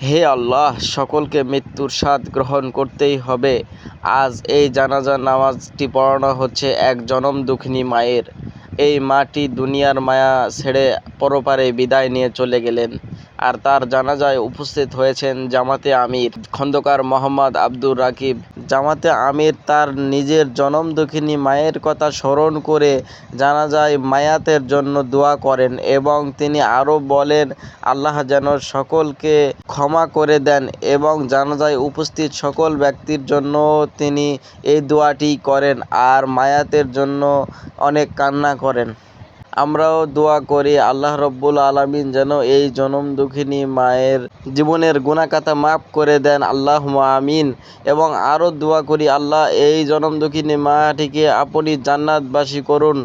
হে আল্লাহ, সকলকে মৃত্যুর স্বাদ গ্রহণ করতেই হবে। আজ এই জানাজা নামাজটি পড়ানো হচ্ছে এক জনম দুঃখিনী মায়ের। এই মাটি দুনিয়ার মায়া ছেড়ে পরপারে বিদায় নিয়ে চলে গেলেন। আর তার জানাজায় উপস্থিত হয়েছেন জামাতে আমির খন্দকার মোহাম্মদ আব্দুর রাকিব। জামাতে আমির তার নিজের জনম দুঃখিনী মায়ের কথা স্মরণ করে জানাজায় মায়াতের জন্য দোয়া করেন এবং তিনি আরও বলেন, আল্লাহ যেন সকলকে ক্ষমা করে দেন এবং জানাজায় উপস্থিত সকল ব্যক্তির জন্য তিনি এই দোয়াটি করেন। আর মায়াতের জন্য অনেক কান্না করেন। আমরাও দোয়া করি আল্লাহ রব্বুল আলমিন যেন এই জনম দুঃখিনী মায়ের জীবনের গুণাকাতা মাফ করে দেন। আল্লাহ আমিন। এবং আরও দোয়া করি আল্লাহ এই জনম দুঃখিনী মাটিকে আপনি জান্নাতবাসী করুন।